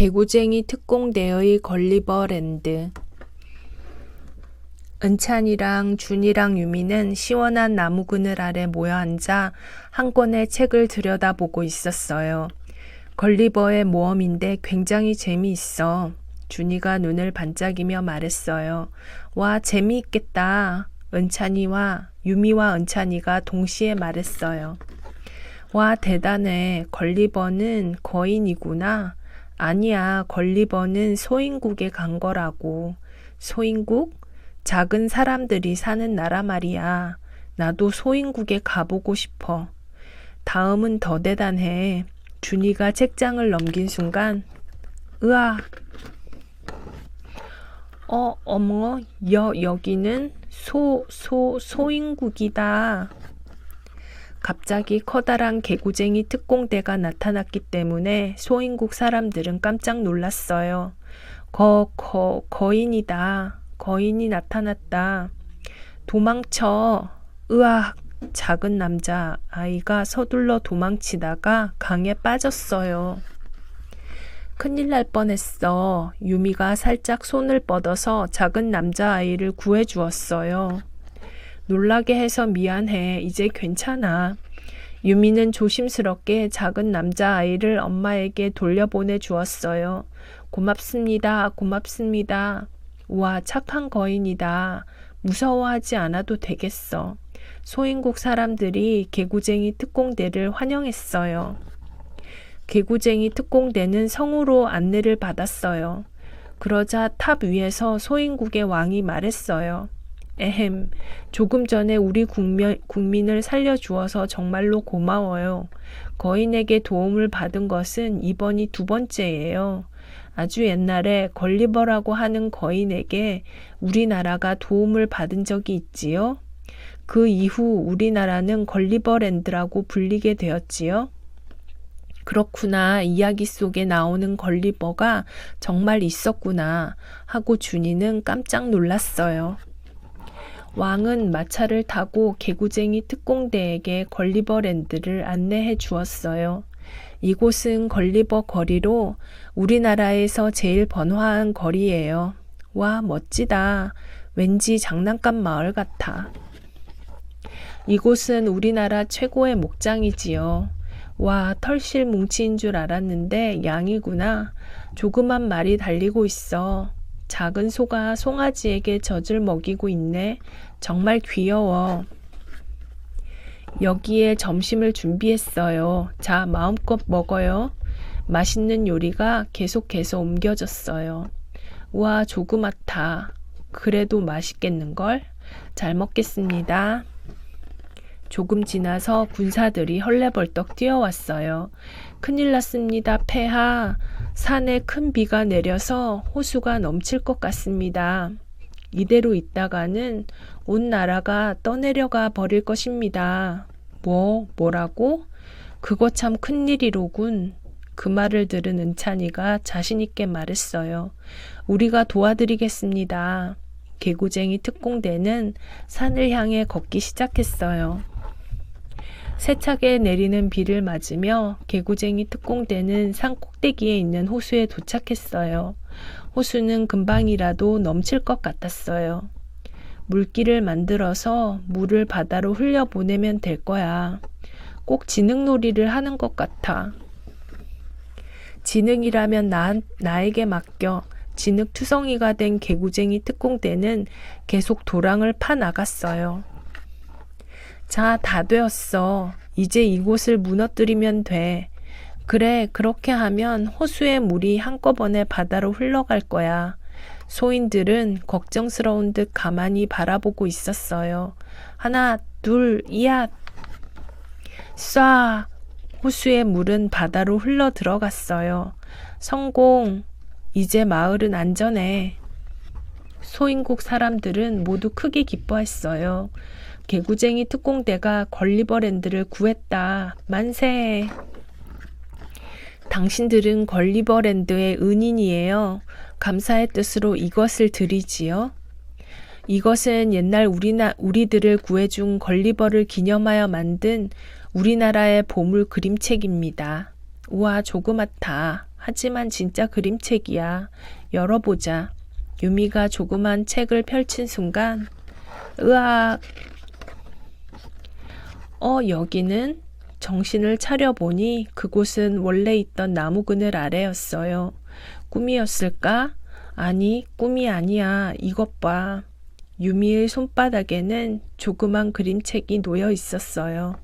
개구쟁이 특공대의 걸리버랜드 은찬이랑 준이랑 유미는 시원한 나무 그늘 아래 모여 앉아 한 권의 책을 들여다보고 있었어요. 걸리버의 모험인데 굉장히 재미있어. 준이가 눈을 반짝이며 말했어요. 와, 재미있겠다. 은찬이와 유미와 은찬이가 동시에 말했어요. 와, 대단해. 걸리버는 거인이구나. 아니야, 걸리버는 소인국에 간 거라고. 소인국? 작은 사람들이 사는 나라 말이야. 나도 소인국에 가보고 싶어. 다음은 더 대단해. 준이가 책장을 넘긴 순간, 으아! 어, 어머, 여, 여기는 소, 소, 소인국이다. 갑자기 커다란 개구쟁이 특공대가 나타났기 때문에 소인국 사람들은 깜짝 놀랐어요. 거, 거, 거인이다. 거인이 나타났다. 도망쳐. 으악. 작은 남자 아이가 서둘러 도망치다가 강에 빠졌어요. 큰일 날 뻔했어. 유미가 살짝 손을 뻗어서 작은 남자 아이를 구해 주었어요. 놀라게 해서 미안해. 이제 괜찮아. 유미는 조심스럽게 작은 남자아이를 엄마에게 돌려보내 주었어요. 고맙습니다. 고맙습니다. 우와, 착한 거인이다. 무서워하지 않아도 되겠어. 소인국 사람들이 개구쟁이 특공대를 환영했어요. 개구쟁이 특공대는 성으로 안내를 받았어요. 그러자 탑 위에서 소인국의 왕이 말했어요. 에헴, 조금 전에 우리 국민, 국민을 살려주어서 정말로 고마워요. 거인에게 도움을 받은 것은 이번이 두 번째예요. 아주 옛날에 걸리버라고 하는 거인에게 우리나라가 도움을 받은 적이 있지요. 그 이후 우리나라는 걸리버랜드라고 불리게 되었지요. 그렇구나. 이야기 속에 나오는 걸리버가 정말 있었구나. 하고 준이는 깜짝 놀랐어요. 왕은 마차를 타고 개구쟁이 특공대에게 걸리버랜드를 안내해 주었어요. 이곳은 걸리버 거리로 우리나라에서 제일 번화한 거리예요. 와, 멋지다. 왠지 장난감 마을 같아. 이곳은 우리나라 최고의 목장이지요. 와, 털실 뭉치인 줄 알았는데 양이구나. 조그만 말이 달리고 있어. 작은 소가 송아지에게 젖을 먹이고 있네. 정말 귀여워. 여기에 점심을 준비했어요. 자, 마음껏 먹어요. 맛있는 요리가 계속해서 옮겨졌어요. 우와, 조그맣다. 그래도 맛있겠는걸? 잘 먹겠습니다. 조금 지나서 군사들이 헐레벌떡 뛰어왔어요. 큰일 났습니다, 폐하. 산에 큰 비가 내려서 호수가 넘칠 것 같습니다. 이대로 있다가는 온 나라가 떠내려가 버릴 것입니다. 뭐, 뭐라고? 그거 참 큰일이로군. 그 말을 들은 은찬이가 자신있게 말했어요. 우리가 도와드리겠습니다. 개구쟁이 특공대는 산을 향해 걷기 시작했어요. 세차게 내리는 비를 맞으며 개구쟁이 특공대는 산 꼭대기에 있는 호수에 도착했어요. 호수는 금방이라도 넘칠 것 같았어요. 물길을 만들어서 물을 바다로 흘려보내면 될 거야. 꼭 지능놀이를 하는 것 같아. 지능이라면 나, 나에게 맡겨. 진흙투성이가 된 개구쟁이 특공대는 계속 도랑을 파 나갔어요. 자, 다 되었어. 이제 이곳을 무너뜨리면 돼. 그래, 그렇게 하면 호수의 물이 한꺼번에 바다로 흘러갈 거야. 소인들은 걱정스러운 듯 가만히 바라보고 있었어요. 하나, 둘, 이야! 쏴! 호수의 물은 바다로 흘러 들어갔어요. 성공! 이제 마을은 안전해. 소인국 사람들은 모두 크게 기뻐했어요. 개구쟁이 특공대가 걸리버랜드를 구했다. 만세! 당신들은 걸리버랜드의 은인이에요. 감사의 뜻으로 이것을 드리지요. 이것은 옛날 우리나, 우리들을 구해준 걸리버를 기념하여 만든 우리나라의 보물 그림책입니다. 우와, 조그맣다. 하지만 진짜 그림책이야. 열어보자. 유미가 조그만 책을 펼친 순간, 으악! 어, 여기는 정신을 차려보니 그곳은 원래 있던 나무 그늘 아래였어요. 꿈이었을까? 아니, 꿈이 아니야. 이것 봐. 유미의 손바닥에는 조그만 그림책이 놓여 있었어요.